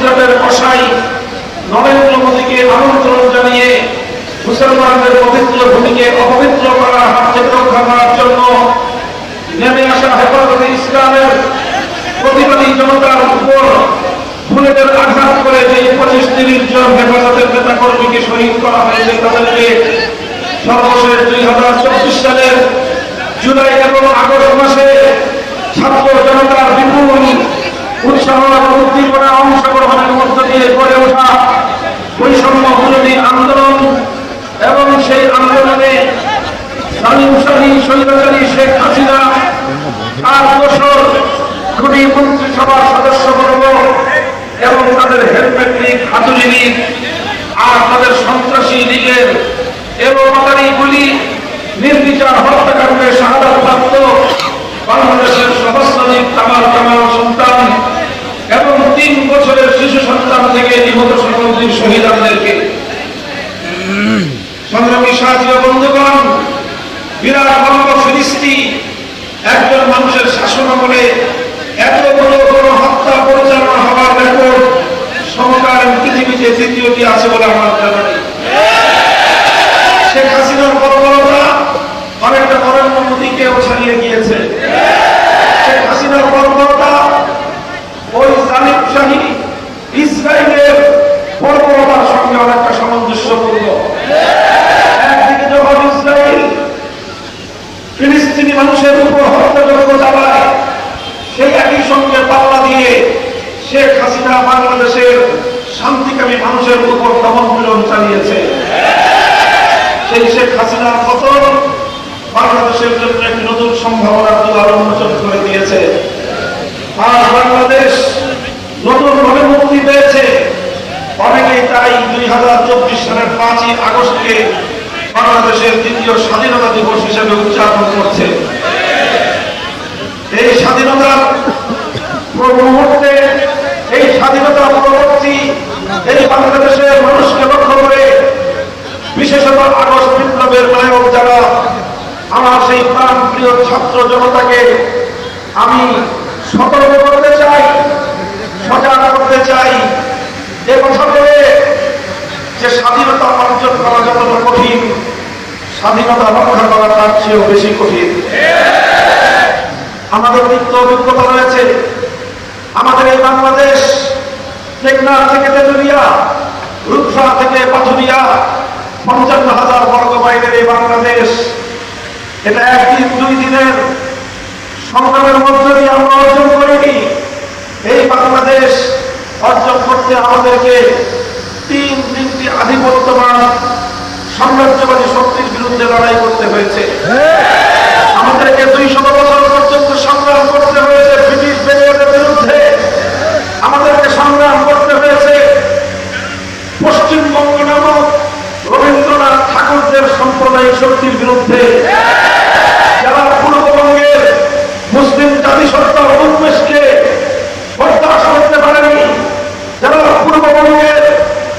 গুজরাটের কসাই নরেন্দ্র মোদীকে আমন্ত্রণ জানিয়ে মুসলমানদের পবিত্র ভূমিকে অপবিত্র করার হাত থেকে রক্ষা করার জন্য নেমে আসা হেফাজতে ইসলামের প্রতিবাদী জনতার উপর বুলেটের আঘাত করে যে পঁচিশ তিরিশ জন হেফাজতের নেতা কর্মীকে শহীদ করা হয়েছে তাদেরকে সর্বশেষ দুই হাজার চব্বিশ সালের জুলাই এবং আগস্ট মাসে ছাত্র জনতার বিপুল উৎসাহ উদ্দীপনা অংশগ্রহণের মধ্য দিয়ে গড়ে ওঠা। বৈষম্য বিরোধী আন্দোলন এবং সেই আন্দোলনে সালিম শাহী সৈন্যচারী শেখ এবং তাদের হেলমেট লীগ হাতুড়ি লীগ আর তাদের সন্ত্রাসী লীগের এলোপাতারি গুলি নির্বিচার হত্যাকাণ্ডে শাহাদাত প্রাপ্ত বাংলাদেশের সহস্রাধিক কামাল কামাল সন্তান এবং তিন বছরের শিশু সন্তান থেকে নিহত সকল বীর শহীদানদেরকে। সংগ্রামী সাহায্য বন্ধুগণ, বিরাট বঙ্গ ফিরিস্তি একজন মানুষের শাসন আমলে এত বড় বড় হত্যা পরিচালনা হওয়ার রেকর্ড সমকালীন পৃথিবীতে তৃতীয়টি আছে বলে আমার জানা নেই। শেখ হাসিনার বর্বরতা অনেকটা নরেন্দ্র মোদীকেও ছাড়িয়ে গিয়েছে শেখ হাসিনার বর্বরতা ওই জালিম ইসরায়েলের বর্বরতার সঙ্গে অনেকটা সামঞ্জস্যপূর্ণ একদিকে যখন ইসরায়েল ফিলিস্তিনি মানুষের উপর হত্যাযজ্ঞ চালায়, সেই একই সঙ্গে পাল্লা দিয়ে শেখ হাসিনা বাংলাদেশের শান্তিকামী মানুষের উপর দমন পীড়ন চালিয়েছে। সেই শেখ হাসিনার পতন বাংলাদেশের জন্য একটি নতুন সম্ভাবনার দুয়ার উন্মোচন করে দিয়েছে। বাংলাদেশ নতুন ভাবে মুক্তি পেয়েছে। অনেকেই তাই দুই হাজার চব্বিশ সালের পাঁচই আগস্টকে বাংলাদেশের দ্বিতীয় স্বাধীনতা দিবস হিসেবে উদযাপন করছে। এই স্বাধীনতার মুহূর্তে, এই স্বাধীনতা পরবর্তী, এই বাংলাদেশের মানুষকে লক্ষ্য করে বিশেষত আগস্ট বিপ্লবের নায়ক যারা, আমার সেই প্রাণ প্রিয় ছাত্র জনতাকে আমি সতর্ক করতে চাই। সজাগ করতে চাই। কথা বলে যে স্বাধীনতা অর্জন করা যতটা কঠিন, স্বাধীনতা রক্ষা করা তার চেয়েও বেশি কঠিন। আমাদের নিত্য অভিজ্ঞতা রয়েছে। আমাদের এই বাংলাদেশ টেকনাফ থেকে তেতুলিয়া, রূপসা থেকে পাথুরিয়া, পঞ্চান্ন হাজার বর্গ মাইলের এই বাংলাদেশ, এটা একদিন দুই দিনের সংগ্রামের মধ্য দিয়ে আমরা অর্জন করিনি। এই বাংলাদেশ অর্জন করতে আমাদেরকে তিন তিনটি আধিপত্যবান, সাম্রাজ্যবাদী শক্তির বিরুদ্ধে লড়াই করতে হয়েছে। আমাদেরকে দুইশত বছর পর্যন্ত সংগ্রাম করতে হয়েছে ব্রিটিশ বেরিয়ারের বিরুদ্ধে। আমাদেরকে সংগ্রাম করতে হয়েছে পশ্চিমবঙ্গ নামক রবীন্দ্রনাথ ঠাকুরদের সাম্প্রদায়িক শক্তির বিরুদ্ধে যারা পূর্ববঙ্গের মুসলিম জাতিসত্তা উন্মেষকে বরদাস্ত করতে পারেনি যারা পূর্ববঙ্গের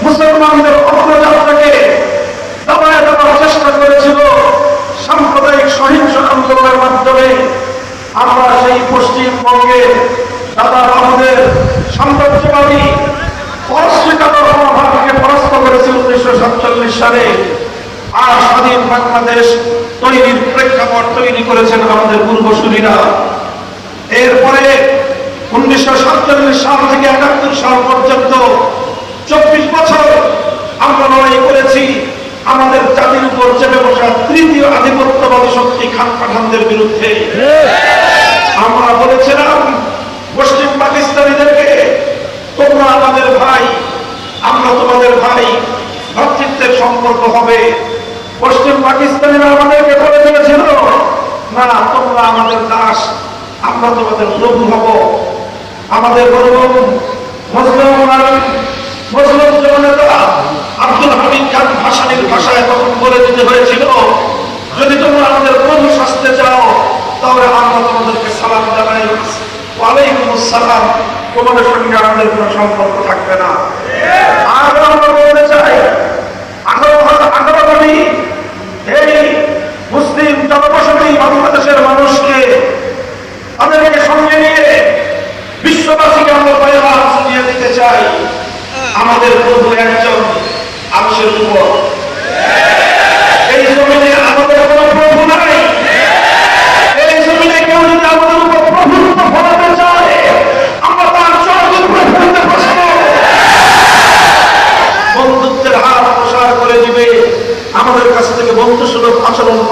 মুসলমানদের অগ্রযাত্রাকে দাবায় দেওয়ার চেষ্টা করেছিল সাম্প্রদায়িক সহিংস আন্দোলনের মাধ্যমে আমরা সেই পশ্চিমবঙ্গে দাদা বাবুদের সাম্রাজ্যবাদী অস্বীকার মনোভাবকে পরাস্ত করেছে উনিশশো সাতচল্লিশ সালে। আর স্বাধীন বাংলাদেশ তৈরির প্রেক্ষাপট তৈরি করেছেন আমাদের পূর্বসূরীরা। এরপরে উনিশশো সাতচল্লিশ সাল থেকে একাত্তর সাল পর্যন্ত চব্বিশ বছর আমরা লড়াই করেছি। আমাদের জাতির উপর চেপে বসা তৃতীয় আধিপত্যবাদী শক্তি খান পাঠানদের বিরুদ্ধে। আমরা বলেছিলাম পশ্চিম পাকিস্তানিদেরকে, তোমরা আমাদের ভাই, আমরা তোমাদের ভাই, ভ্রাতৃত্বের সম্পর্ক হবে। পশ্চিম পাকিস্তানিরা আমাদেরকে বলে দিয়েছিল, না, তোমরা আমাদের দাস, আমরা তোমাদের প্রভু হব। আমাদের গৌরব মুসলিম মুসলিম জননেতা আব্দুল হামিদ খান ভাষায় তখন বলে দিতে হয়েছিল, যদি তোমরা আমাদের প্রভু শাস্তে চাও, তাহলে আমরা তোমাদেরকে সালাম জানাই। ওয়ালাইকুম আসসালাম তোমাদের সঙ্গে আমাদের কোনো সম্পর্ক থাকবে না। আর আমরা বলতে চাই কোটি এই মুসলিম জনবসতি বাংলাদেশের মানুষকে, তাদেরকে সঙ্গে নিয়ে বিশ্ববাসীকে আমরা পয়গাম দিয়ে দিতে চাই। আমাদের প্রভু একজন আংশের উপর।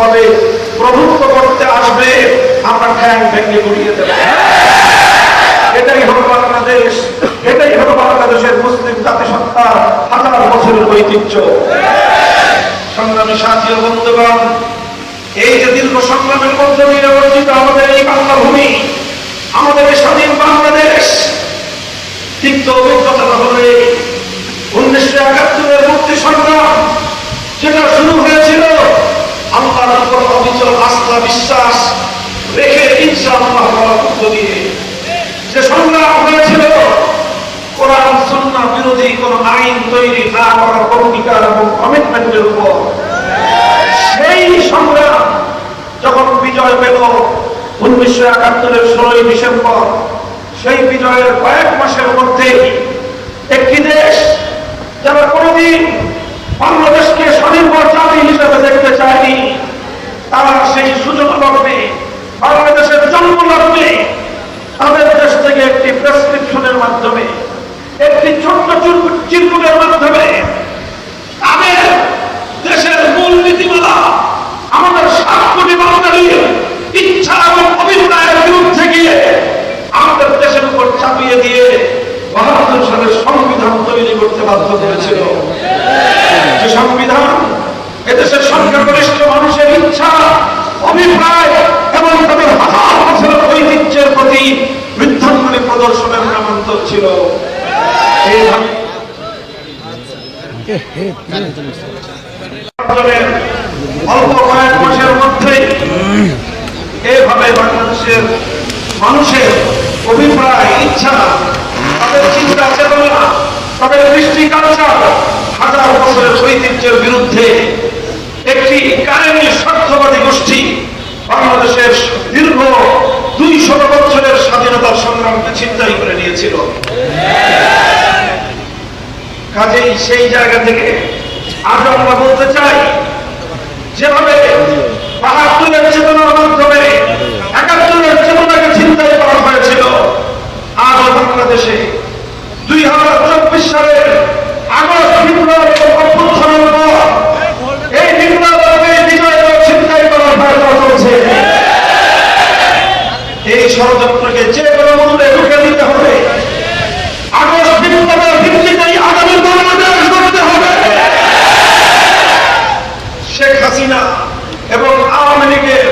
আচরণ প্রভুত্ব করতে আসবে, আমরা ঠ্যাং ভেঙে গুড়িয়ে দেব। এটাই হলো বাংলাদেশ, এটাই হলো বাংলাদেশের মুসলিম জাতিসত্তার হাজার বছরের ঐতিহ্য। সংগ্রামী সাথী বন্ধুগণ, এই যে দীর্ঘ সংগ্রামের মধ্যে দিয়ে অর্জিত আমাদের এই বাংলা ভূমি আমাদের এই স্বাধীন বাংলাদেশ তিক্ত অভিজ্ঞতা হলে উনিশশো একাত্তরের মুক্তি সংগ্রাম যেটা শুরু হয়েছিল আল্লাহর উপর অবিচল আস্থা বিশ্বাস রেখে ইনশাআল্লাহ দিয়ে যে সংগ্রাম হয়েছিল, কোরআন সুন্নাহ বিরোধী কোন আইন তৈরি না করার অঙ্গীকার এবং কমিটমেন্টের উপর। সেই সংগ্রাম যখন বিজয় পেল উনিশশো একাত্তরের ষোলোই ডিসেম্বর, সেই বিজয়ের কয়েক মাসের মধ্যে একটি দেশ যারা কোনোদিন বাংলাদেশকে স্বনির্ভর জাতি হিসেবে দেখতে চায়নি তারা সেই সুযোগ লগ্নে বাংলাদেশের জন্ম লগ্নে তাদের দেশ থেকে একটি প্রেসক্রিপশনের মাধ্যমে একটি ছোট্ট চিরকুটের মাধ্যমে তাদের দেশের মূল নীতিমালা আমাদের সাত কোটি বাঙালির ইচ্ছা এবং অভিপ্রায়ের বিরুদ্ধে গিয়ে আমাদের দেশের উপর চাপিয়ে দিয়ে বাহাত্তর সালের সংবিধান তৈরি করতে বাধ্য করেছিল যে সংবিধান এদেশের সংখ্যাগরিষ্ঠ মানুষের ইচ্ছা অভিপ্রায় এবং তাদের হাজার বছরের ঐতিহ্যের প্রতি বৃদ্ধাঙ্গুলি প্রদর্শনের নামান্তর ছিল এইভাবে অঞ্চলের অল্প কয়েক মাসের মধ্যেই এভাবে বাংলাদেশের মানুষের অভিপ্রায়, ইচ্ছা, তাদের চিন্তা চেতনা, তাদের দৃষ্টি কালচার হাজার বছরের ঐতিহ্যের বিরুদ্ধে একটি কায়েমি স্বার্থবাদী গোষ্ঠী বাংলাদেশের দীর্ঘ দুই শত বছরের স্বাধীনতার সংগ্রামকে চিন্তাই করে নিয়েছিল। কাজেই সেই জায়গা থেকে আজ আমরা বলতে চাই, যেভাবে বাহাত্তরের চেতনার মাধ্যমে দুই হাজার চব্বিশ সালের আগস্ট পর এই এই বিজয়কে চিন্তাই করার প্রয়ত্ন চলছে। এই ষড়যন্ত্রকে যে কোনো মূল্যে রুখে দিতে হবে আগস্ট বিপ্লবের ভিত্তিতেই আগামী বাংলাদেশ গড়তে হবে শেখ হাসিনা এবং আওয়ামী লীগের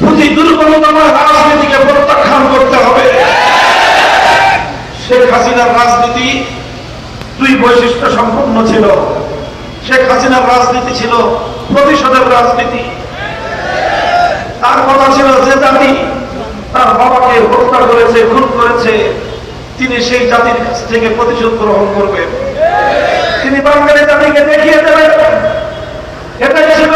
প্রতি দুর্বলতম রাজনীতিকে প্রত্যাখ্যান করতে হবে শেখ হাসিনার রাজনীতি দুই বৈশিষ্ট্য সম্পন্ন ছিল। শেখ হাসিনার রাজনীতি ছিল প্রতিশোধের রাজনীতি। তার কথা ছিল যে জাতি তার বাবাকে হত্যা করেছে, খুন করেছে, তিনি সেই জাতির কাছ থেকে প্রতিশোধ গ্রহণ করবেন তিনি বাঙালি জাতিকে দেখিয়ে দেবেন। এটাই ছিল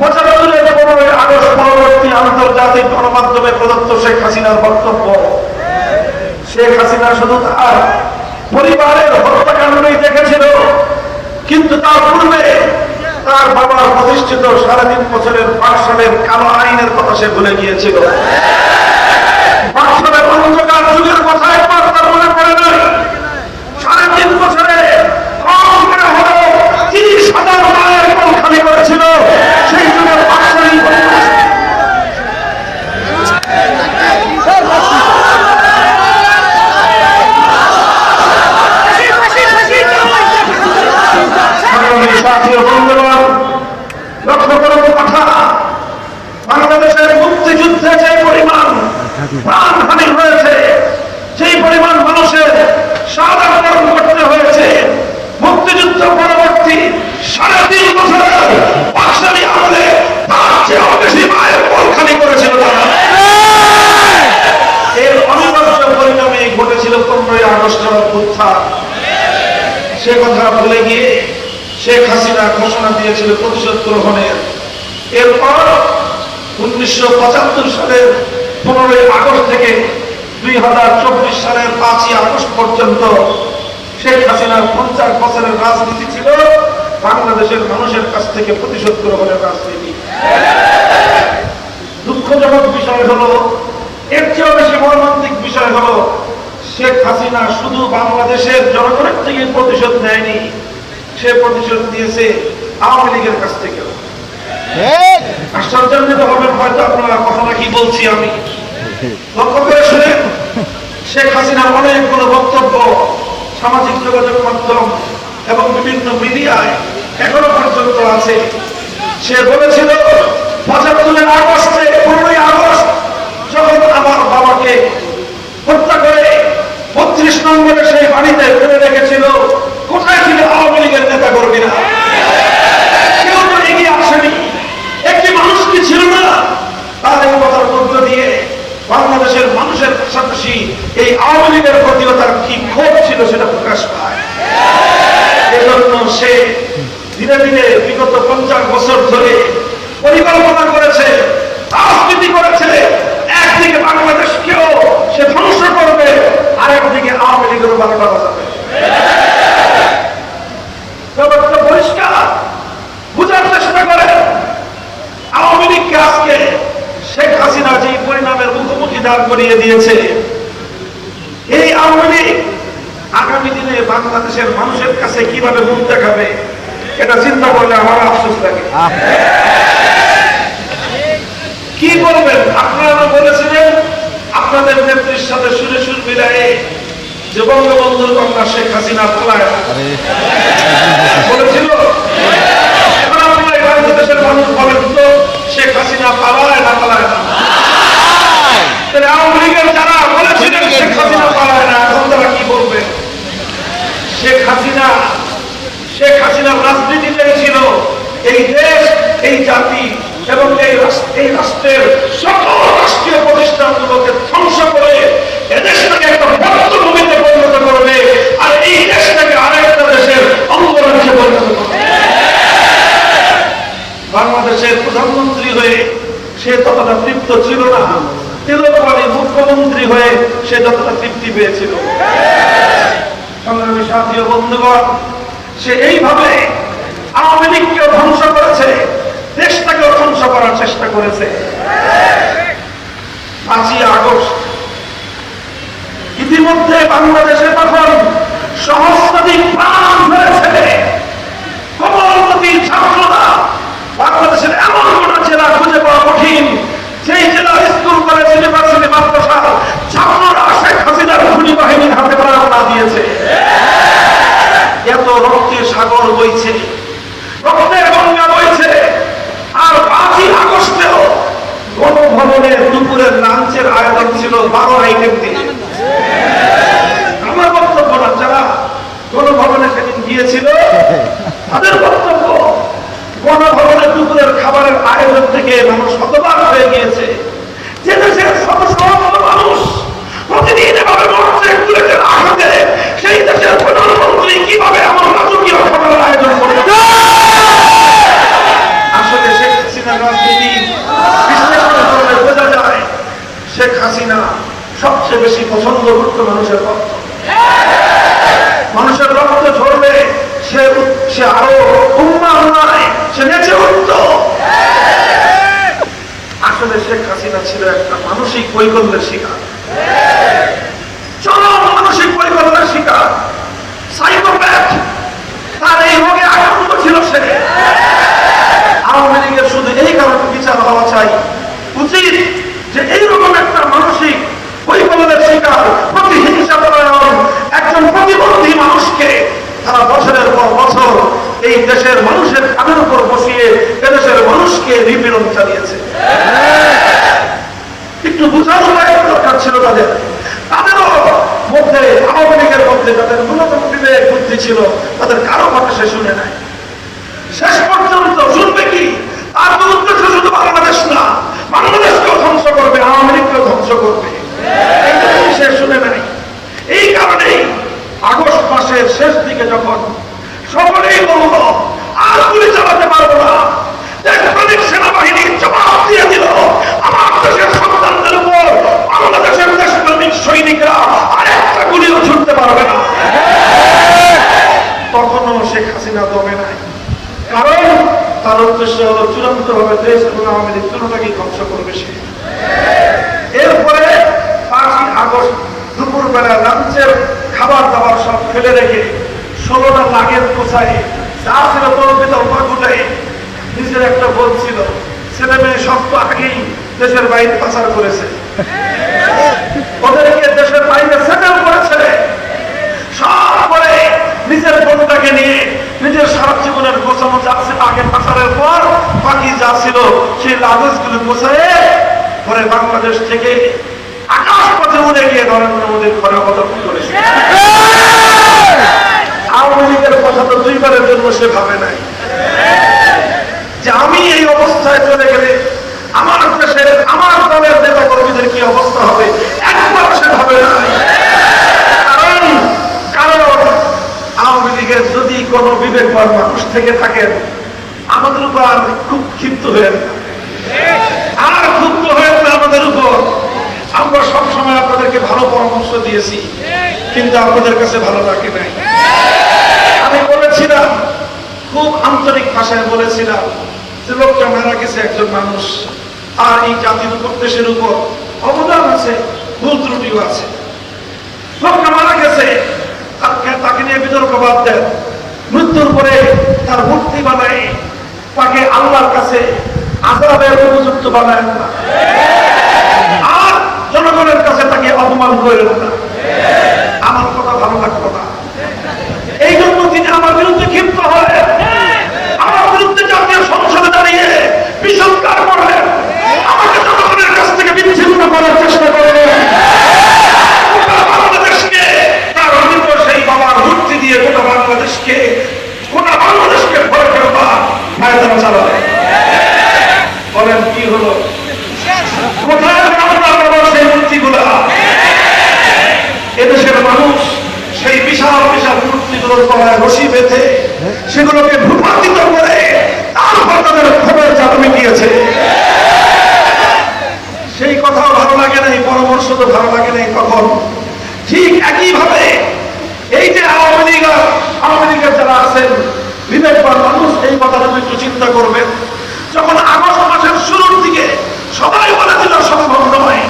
পঁচাত্তরের পনেরোই আগস্ট পরবর্তী আন্তর্জাতিক গণমাধ্যমে প্রদত্ত শেখ হাসিনার বক্তব্য। শেখ হাসিনা শুধু তার পরিবারের হত্যাকাণ্ডই দেখেছিল। কিন্তু তার পূর্বে তার বাবার প্রতিষ্ঠিত সাড়ে তিন বছরের পাঁচ সালের কালো আইনের কথা সে ভুলে গিয়েছিল। বাক্সরের অন্ধকার মনে পড়ে নাই। সাড়ে তিন বছরে কম করে করেছিল সেই যুগের বাক্সরিক সংগ্রামী সাথী ও বন্ধুগণ, লক্ষ্য করব কথা। বাংলাদেশের মুক্তিযুদ্ধে যে পরিমাণ প্রাণহানি হয়েছে সেই পরিমাণ মানুষের সাদা বরণ করতে হয়েছে মুক্তিযুদ্ধ পরবর্তী সাড়ে তিন বছরে পাকশালী আমলে তার চেয়েও বেশি মায়ের পরখানি করেছিল তারা এর অনিবার্য পরিণামে ঘটেছিল পনেরোই আগস্টের অভ্যুত্থান সে কথা ভুলে গিয়ে শেখ হাসিনা ঘোষণা দিয়েছিল প্রতিশোধ গ্রহণের। এরপর উনিশশো পঁচাত্তর সালের পনেরোই আগস্ট থেকে দুই হাজার চব্বিশ সালের পাঁচই আগস্ট পর্যন্ত শেখ হাসিনার পঞ্চাশ বছরের রাজনীতি ছিল বাংলাদেশের মানুষের কাছ থেকে প্রতিশোধ গ্রহণের রাজনীতি। দুঃখজনক বিষয় হলো, এর চেয়েও বেশি মর্মান্তিক বিষয় হলো, শেখ হাসিনা শুধু বাংলাদেশের জনগণের থেকে প্রতিশোধ নেয়নি সে প্রতিশোধ দিয়েছে আওয়ামী লীগের কাছ থেকেও আশ্চর্যান্বিত হবেন হয়তো আপনারা কথাটা কি বলছি আমি? লক্ষ্য করে শুনেন শেখ হাসিনার অনেকগুলো বক্তব্য সামাজিক যোগাযোগ মাধ্যম এবং বিভিন্ন মিডিয়ায় এখনও পর্যন্ত আছে। সে বলেছিল পঁচাত্তরের আগস্টে পনেরোই আগস্ট যখন আমার বাবাকে হত্যা করে বত্রিশ নম্বরে সেই বাড়িতে ফেলে রেখেছিল কোথায় ছিল আওয়ামী লীগের নেতা কেউ তো এগিয়ে আসেনি। একটি মানুষ কি ছিল না? কথার মধ্য দিয়ে বাংলাদেশের মানুষের পাশাপাশি এই আওয়ামী লীগের প্রতিও তার কি ক্ষোভ ছিল সেটা প্রকাশ পায়। এজন্য সে ধীরে ধীরে বিগত পঞ্চাশ বছর ধরে পরিকল্পনা করেছে রাজনীতি করেছে একদিকে বাংলাদেশকেও সে ধ্বংস করবে আর একদিকে আওয়ামী লীগেরও বারোটা বাজাবে ব্যাপারটা পরিষ্কার বুঝার চেষ্টা করেন আওয়ামী লীগকে আজকে শেখ হাসিনা যে পরিণামের মুখোমুখি দাঁড় করিয়ে দিয়েছে। এই আওয়ামী লীগ আগামী দিনে বাংলাদেশের মানুষের কাছে কীভাবে মুখ দেখাবে, এটা চিন্তা করলে আমার আফসোস লাগে কি বলবেন আপনারা বলেছিলেন আপনাদের নেত্রীর সাথে সুরে সুর মিলায়ে যে বঙ্গবন্ধুর কন্যা শেখ হাসিনা পলায় বলেছিল এখন আপনারা এই বাংলাদেশের মানুষ বলেন তো শেখ হাসিনা পালায় না পালায় না তাহলে আওয়ামী লীগের যারা বলেছিলেন শেখ হাসিনা পালায় না এখন তারা কি বলবে শেখ হাসিনা শেখ হাসিনার রাজনীতিটাই ছিল এই দেশ এই জাতি এবং এই রাষ্ট্র- এই রাষ্ট্রের সকল রাষ্ট্রীয় প্রতিষ্ঠানগুলোকে ধ্বংস করে এদেশটাকে একটা ভক্ত ভূমিতে পরিণত করবে আর এই দেশটাকে আরেকটা দেশের অঙ্গরাজ্যে পরিণত করবে বাংলাদেশের প্রধানমন্ত্রী হয়ে সে ততটা তৃপ্ত ছিল না তেলপানি মুখ্যমন্ত্রী হয়ে সে যতটা তৃপ্তি পেয়েছিল সংগ্রামী সাথী ও বন্ধুগণ সে এইভাবে আওয়ামী লীগকেও ধ্বংস করেছে দেশটাকেও ধ্বংস করার চেষ্টা করেছে পাঁচই আগস্ট ইতিমধ্যে বাংলাদেশে তখন সহস্রাধিক প্রাণ ছাত্ররা বাংলাদেশের এমন কোন জেলা খুঁজে পাওয়া কঠিন। সেই জেলার স্কুল, কলেজ, ইউনিভার্সিটি, মাদ্রাসা ছাত্ররা শেখ হাসিনার খুনি বাহিনীর হাতে প্রাণ না দিয়েছে। এত রক্তের সাগর বইছে, রক্তের গঙ্গা বইছে, আর পাঁচই আগস্টেও গণভবনের দুপুরের লাঞ্চের আয়োজন ছিল বারো আইটেম দিয়ে আমার বক্তব্য না যারা গণভবনে সেদিন গিয়েছিল তাদের বক্তব্য দুপুরের খাবারের আয়োজন থেকে মানুষ হতবাক হয়ে গিয়েছে। যে দেশের শত শত মানুষ প্রতিদিন এভাবে মরছে সেই দেশের প্রধানমন্ত্রী কীভাবে এমন রাজকীয় খাবারের আয়োজন করবে আসলে শেখ হাসিনার রাজনীতি বিশ্লেষণ করলে বোঝা যায় শেখ হাসিনা সবচেয়ে বেশি পছন্দ করতো মানুষের রক্ত মানুষের রক্ত ঝরলে সে উৎ- সে আরও উন্মায় সে নেচে উঠত আসলে শেখ হাসিনা ছিল একটা মানসিক বৈকল্যের শিকার চরম মানসিক বৈকল্যের শিকার সাইকোপ্যাথ তার এই রোগে আক্রান্ত ছিল সে আওয়ামী লীগের শুধু এই কারণে বিচার হওয়া চাই উচিত যে এইরকম একটা মানসিক বৈকল্যের শিকার প্রতিহিংসা পরায়ণ একজন প্রতিবন্ধী মানুষকে তারা বছরের পর বছর এই দেশের মানুষের কানের উপর বসিয়ে এদেশের মানুষকে নিপীড়ন চালিয়েছে। একটু বোঝানো দরকার ছিল তাদের। তাদেরও মধ্যে আওয়ামী লীগের মধ্যে তাদের ন্যূনতম বিবেক, বুদ্ধি ছিল। তাদের কারও কথা সে শুনে নাই। শেষ পর্যন্ত শুনবে কি? তার উদ্দেশ্য শুধু বাংলাদেশ না। বাংলাদেশকেও ধ্বংস করবে, আওয়ামী লীগকেও ধ্বংস করবে। সে শুনে নাই। এই কারণেই আগস্ট মাসের শেষ দিকে যখন সকলেই বলল, আর গুলি চালাতে পারব না। দেশপ্রেমিক সেনাবাহিনী জবাব দিয়ে দিল। আমার দেশের সন্তানদের উপর বাংলাদেশের দেশপ্রেমিক সৈনিকরা আর একটা গুলিও ছুটতে পারবে না। তখনও শেখ হাসিনা দমে নাই। কারণ তার উদ্দেশ্য হলো চূড়ান্ত ভাবে দেশ এবং আওয়ামী লীগ জনতাকে ধ্বংস করবে সে। এরপরে পাঁচই আগস্ট দুপুরবেলা লাঞ্চের খাবার দাবার সব ফেলে রেখে ষোলোটা লাগেজ পোষায় যা ছিল তোর বিতর্ক গুলাই নিজের একটা বোধ ছিল। ছেলে মেয়ে সব তো আগেই দেশের বাইরে পাচার করেছে। ওদেরকে দেশের বাইরে সেটেল করেছে। সব করে নিজের বোনটাকে নিয়ে নিজের সারা জীবনের গোছানো যা আগে পাচারের পর বাকি যা ছিল, সেই লাগেজগুলো গোছায় পরে বাংলাদেশ থেকে আকাশ পথে উড়ে গিয়ে নরেন্দ্র মোদীর ঘরে অবতরণ করেছে। আওয়ামী লীগের কথা তো দুইবারের জন্য সে ভাবে নাই। যে আমি এই অবস্থায় চলে গেলে আমার দেশের, আমার দলের নেতা কর্মীদের কি অবস্থা হবে? একবার সে ভাবে না। কারণ আওয়ামী লীগের যদি কোনো বিবেকবান মানুষ থেকে থাকেন, আমাদের উপর খুব ক্ষিপ্ত হয়ে আর ক্ষুব্ধ হয়েছে আমাদের উপর। আমরা সবসময় আপনাদেরকে ভালো পরামর্শ দিয়েছি, কিন্তু আপনাদের কাছে ভালো লাগে নাই। আমি বলেছিলাম, খুব আন্তরিক ভাষায় বলেছিলাম লোকটা মারা গেছে একজন মানুষ। আর এই জাতির উপর দেশের উপর অবদান আছে, ভুল ত্রুটিও আছে। লোকটা মারা গেছে তাকে- নিয়ে বিতর্ক বাদ দেন। মৃত্যুর পরে তার মূর্তি বানায়। তাকে আল্লাহর কাছে আজাবের উপযুক্ত বানায় না। আর জনগণের কাছে তাকে অপমান করেন না আমার কথা ভালো লাগতো না এই জন্য তিনি আমার বিরুদ্ধে ক্ষিপ্ত হলেন আমার বিরুদ্ধে জাতীয় সংসদে দাঁড়িয়ে বিষৎকার করলেন আমাকে জনগণের কাছ থেকে বিচ্ছিন্ন করার চেষ্টা করলেন গোটা বাংলাদেশকে তার অভিজ্ঞ সেই বাবার মূর্তি দিয়ে গোটা বাংলাদেশকে গোটা বাংলাদেশকে ভয় ফেলবা মায়েরা চালালেন বলেন কি হলো কোথায় আমরা বাবার সেই মূর্তিগুলা এদেশের মানুষ সেই বিশাল বিশাল মূর্তিগুলোর তলায় রশি বেঁধে সেগুলোকে ভূপাতিত করে তারপর তাদের ক্ষোভের চাপ মিটিয়েছে সেই কথাও ভালো লাগে নাই পরামর্শ তো ভালো লাগে নাই তখন ঠিক একইভাবে এই যে আওয়ামী লীগ আর আওয়ামী লীগের যারা আছেন বিবেকবান মানুষ এই কথাটা একটু চিন্তা করবেন যখন আগস্ট মাসের শুরুর দিকে সবাই বলেছিল সম্ভব নয়,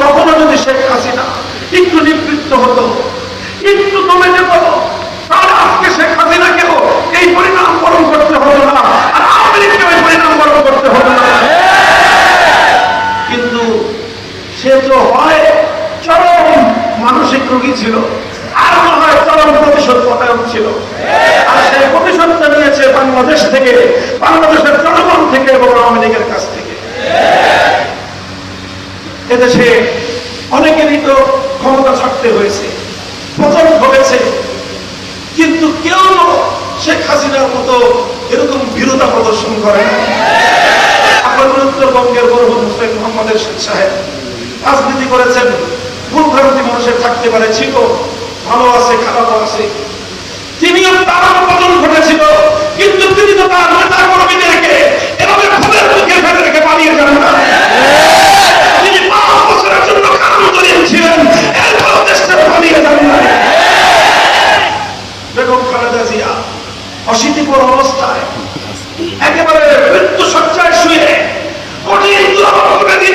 তখনও যদি শেখ হাসিনা একটু নিবৃত্ত হতো, একটু কমে যেত, তাহলে আজকে শেখ হাসিনাকেও এই পরিণাম বরণ করতে হতো না, আর আওয়ামী লীগকে ওই পরিণাম বরণ করতে হতো না। কিন্তু সে তো হয় চরম মানসিক রোগী ছিল, আর না হয় চরম প্রতিশোধ পটায়ন ছিল। আর নিয়েছে বাংলাদেশ থেকে, বাংলাদেশের জনগণ থেকে এবং আওয়ামী লীগের কাছ থেকে। এদেশে অনেকেরই তো ক্ষমতা ছাড়তে হয়েছে পতন হয়েছে। কিন্তু কেউ শেখ হাসিনার মতো এরকম বিরোধা প্রদর্শন করে না। আমাদের উত্তরবঙ্গের গর্ব মুসলিম মোহাম্মদ এরশাদ সাহেব রাজনীতি করেছেন, ভুল ভ্রান্তি মানুষের থাকতে পারে, ছিল, ভালো আছে, খারাপও আছে। পতন ঘটেছিল। কিন্তু তিনি তো তার নেতা কর্মীদেরকে এভাবে ক্ষোভের মুখে ফেলে রেখে পালিয়ে যান না। তিনি পাঁচ বছরের জন্য কারণ ছিলেন এরপর দেশ থেকে পালিয়ে যান না। অবস্থায় একেবারে মৃত্যু সজ্জায় শুয়ে কঠিন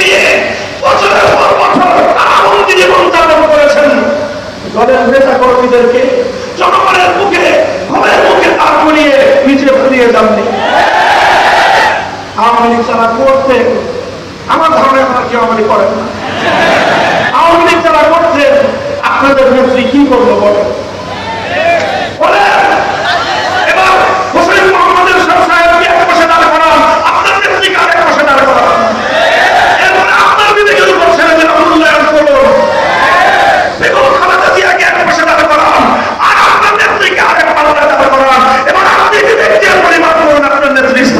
নিয়ে বছরের করেছেন। দলের নেতা কর্মীদেরকে জনগণের মুখে করিয়ে নিচে ফিরিয়ে যাননি আওয়ামী লীগ করতেন আমার ধারণা করেন না। আওয়ামী লীগ যারা করতেন আপনাদের নেত্রী কি করল বলেন?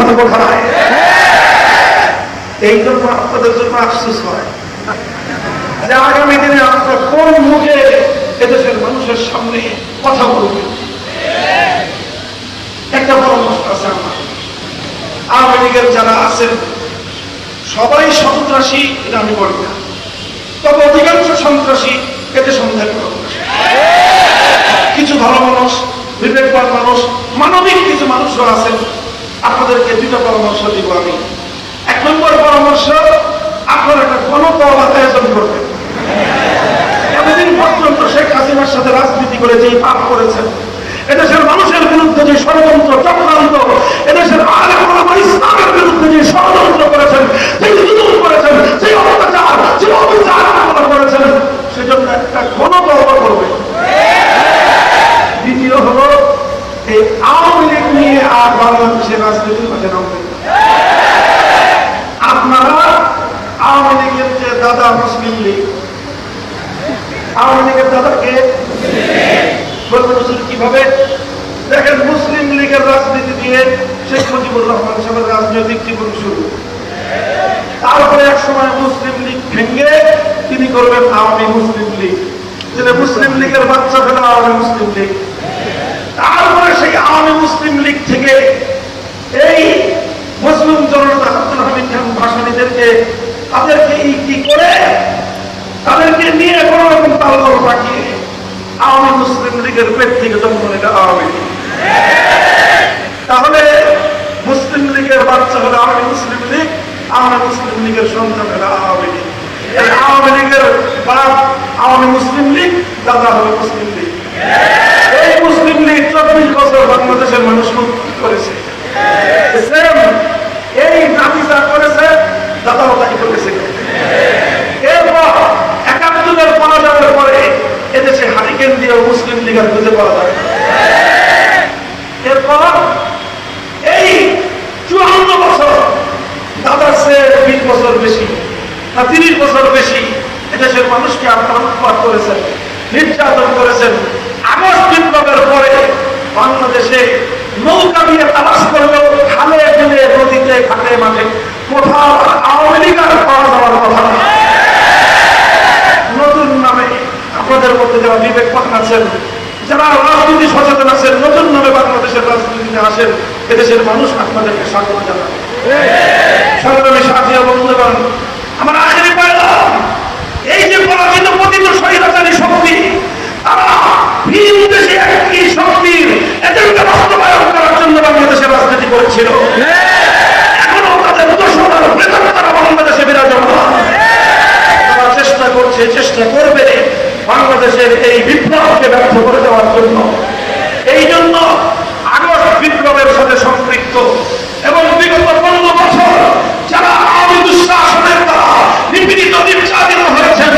স্থান কোথায় এই জন্য আপনাদের জন্য আফসোস হয়। যে আগামী দিনে আপনার কোন মুখে এদেশের মানুষের সামনে কথা বলবেন একটা পরামর্শ আছে আমার। আওয়ামী লীগের যারা আছেন, সবাই সন্ত্রাসী, এটা আমি বলি না। তবে অধিকাংশ সন্ত্রাসী এতে সন্দেহ করব কিছু ভালো মানুষ বিবেকবান মানুষ, মানবিক কিছু মানুষও আছেন আপনাদেরকে দুটো পরামর্শ দিব আমি। এক নম্বর পরামর্শ, আপনারা একটা গণতল আয়োজন করবেন। এতদিন পর্যন্ত শেখ হাসিনার সাথে রাজনীতি করে যে পাপ করেছেন, এদেশের মানুষের বিরুদ্ধে যে ষড়যন্ত্র চক্রান্ত, এদেশের আলেম ইসলামের বিরুদ্ধে যে ষড়যন্ত্র করেছেন, যে জুলুম করেছেন, যে অত্যাচার, যে অবিচার আপনারা করেছেন, সেজন্য একটা গণতল করবে দ্বিতীয় হলো, এই আওয়ামী নিয়ে আর বাংলাদেশের রাজনীতির মাঠে নামবে। আপনারা আওয়ামী লীগের যে দাদা মুসলিম লীগ, আওয়ামী লীগের দাদাকে কীভাবে? দেখেন, মুসলিম লীগের রাজনীতি দিয়ে শেখ মুজিবুর রহমান সাহেবের রাজনৈতিক জীবন শুরু। তারপরে এক সময় মুসলিম লীগ ভেঙে তিনি করবেন আওয়ামী মুসলিম লীগ। যেটা মুসলিম লীগের বাচ্চা ফেলে আওয়ামী মুসলিম লীগ। তারপরে সেই আওয়ামী মুসলিম লীগ থেকে এই মুসলিম জনতা আব্দুল হামিদ খান ভাসানীদেরকে তাদেরকে কি করে? তাদেরকে নিয়ে কোনো রকম তালগল পাঠিয়ে আওয়ামী মুসলিম লীগের পেট থেকে জন্ম নিল আওয়ামী লীগ। তাহলে মুসলিম লীগের বাচ্চা হলো আওয়ামী মুসলিম লীগ, আওয়ামী মুসলিম লীগের সন্তান হলো আওয়ামী লীগ। এই আওয়ামী লীগের বাপ আওয়ামী মুসলিম লীগ, দাদা হলো মুসলিম লীগ। এই মুসলিম লীগ চব্বিশ বছর বাংলাদেশের মানুষ মুক্তি করেছে Same, এই নাতি যা করেছে দাদাও তাই করেছে এরপর একাত্তরের পরাজয়ের পরে এদেশে হারিকেন দিয়ে মুসলিম লীগের খুঁজে পাওয়া যায় না। এরপর এই চুয়ান্ন বছর দাদার সে বিশ বছর বেশি না তিরিশ বছর বেশি এদেশের মানুষকে আপনার উৎপাদ করেছেন নির্যাতন করেছেন আগস্ট বিপ্লবের পরে বাংলাদেশে নৌকা দিয়ে তালাশ করলেও খালে বিলে নদীতে ঘাটে মাঠে কোথাও আওয়ামী লীগ আর পাওয়া যাওয়ার কথা না নতুন নামে আপনাদের মধ্যে যারা বিবেকবান আছেন যারা রাজনীতি সচেতন আছেন নতুন নামে বাংলাদেশের রাজনীতিতে আসেন এদেশের মানুষ আপনাদেরকে স্বাগত জানান সংগ্রামী সাথী বন্ধুগণ আমার আখেরি পাইলাম এই যে পরাজিত পতিত স্বৈরাচারী শক্তি এখনও চেষ্টা করছে, চেষ্টা করবে বাংলাদেশের এই বিপ্লবকে ব্যর্থ করে দেওয়ার জন্য। এই জন্য বিপ্লবের সাথে সম্পৃক্ত এবং বিগত পনেরো বছর যারা আওয়ামী দুঃশাসনের দ্বারা নিপীড়িত নির্যাতিত হয়েছেন,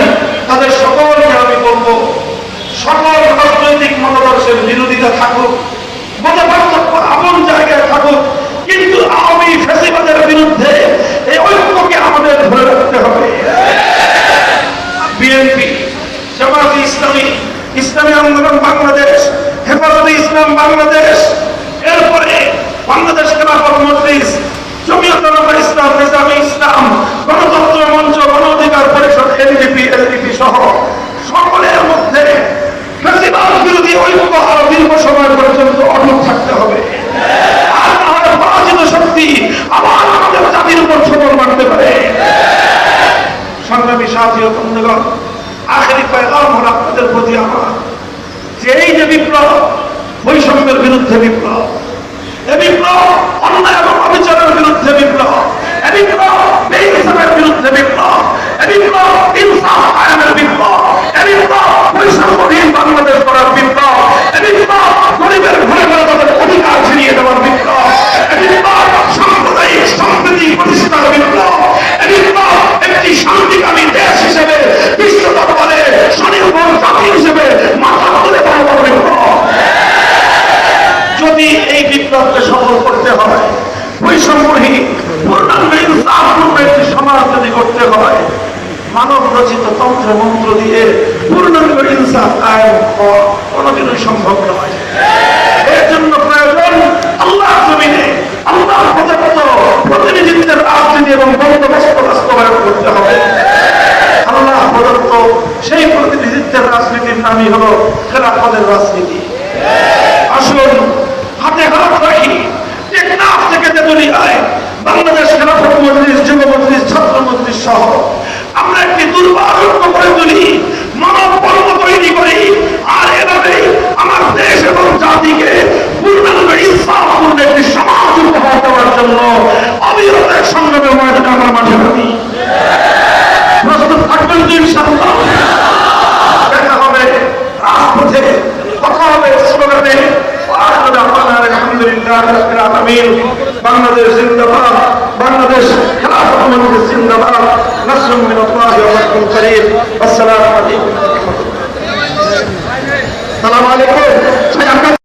তাদের সকলকে আমি বলব, সকল রাজনৈতিক মতাদর্শের বিরোধিতা থাকুক মত পার্থক্য আপন জায়গায় থাকুক কিন্তু আওয়ামী ফেসিবাদের বিরুদ্ধে এই ঐক্যকে আমাদের ধরে রাখতে হবে বিএনপি জামাতে ইসলামী ইসলামী আন্দোলন বাংলাদেশ হেফাজতে ইসলাম বাংলাদেশ এরপরে বাংলাদেশ খেলাফত মজলিস জমিয়ত উলামা ইসলাম নিজামী ইসলাম গণতন্ত্র মঞ্চ গণ অধিকার পরিষদ এলডিপি এলডিপি সহ সকলের মধ্যে ফেসিবাদ বিরোধী ঐক্য আরও দীর্ঘ সময় পর্যন্ত অটুট থাকতে হবে আর না হলে পরাজিত শক্তি আবার আমাদের জাতির উপর সবল মারতে পারে সংগ্রামী সাথী ও বন্ধুগণ আখেরি পয়গাম হল আপনাদের প্রতি আমার যে এই যে বিপ্লব বৈষম্যের বিরুদ্ধে বিপ্লব এ বিপ্লব অন্যায় এবং অবিচারের বিরুদ্ধে বিপ্লব এ বিপ্লব বেইনসাফের বিরুদ্ধে বিপ্লব এ বিপ্লব ইনসাফ কায়েমের বিপ্লব এ বিপ্লব বৈষম্যহীন বাংলাদেশ করার বিপ্লব এ বিপ্লব গরিবের ঘরে ঘরে তাদের অধিকার ছিনিয়ে দেওয়ার বিপ্লব এ বিপ্লব সাম্প্রদায়িক সম্প্রীতি প্রতিষ্ঠার বিপ্লব এ বিপ্লব একটি শান্তিকামী দেশ হিসেবে বিশ্ব দরবারে স্বনির্ভর জাতি হিসেবে মাথা তুলে দাঁড়াবার বিপ্লব যদি এই বিপ্লবকে সফল করতে হয়। বৈষম্যহীন পূর্ণাঙ্গ ইনসাফপূর্ণ একটি সমাজ যদি করতে হয়, মানব রচিত তন্ত্র মন্ত্র দিয়ে পূর্ণাঙ্গ ইনসাফ কায়েম হওয়া কোনোদিনই সম্ভব নয়। এর জন্য প্রয়োজন আল্লাহ জমিনে, আল্লাহ প্রদত্ত প্রতিনিধিত্বের রাজনীতি এবং বন্দোবস্ত বাস্তবায়ন করতে হবে। আল্লাহ প্রদত্ত সেই প্রতিনিধিত্বের রাজনীতির নামই হলো খেলাফতের রাজনীতি। আসুন, হাতে হাত রাখি। টেকনাফ থেকে তেতুলিয়ায় বাংলাদেশ খেলাফত মজলিস, যুব মজলিস, ছাত্র মজলিস সহ আমরা একটি দুর্বার ঐক্য করে তুলি, মানব পর্ব তৈরি করি। আর এভাবেই আমার দেশ এবং জাতিকে পূর্ণাঙ্গ ইনসাফ জন্য অবিরতের সংগ্রামের ময়দানে আমরা মাঠে নামি। প্রস্তুত থাকবেন তো ইনশাআল্লাহ দেখা হবে রাজপথে, কথা হবে স্লোগানে। বাংলাদেশ জিন্দাবাদ বাংলাদেশ খেলাফত মন্দির জিন্দাবাদ নাসরুম মিনাল্লাহ ওয়ালাইকুম করিম আসসালামু আলাইকুম সালাম আলাইকুম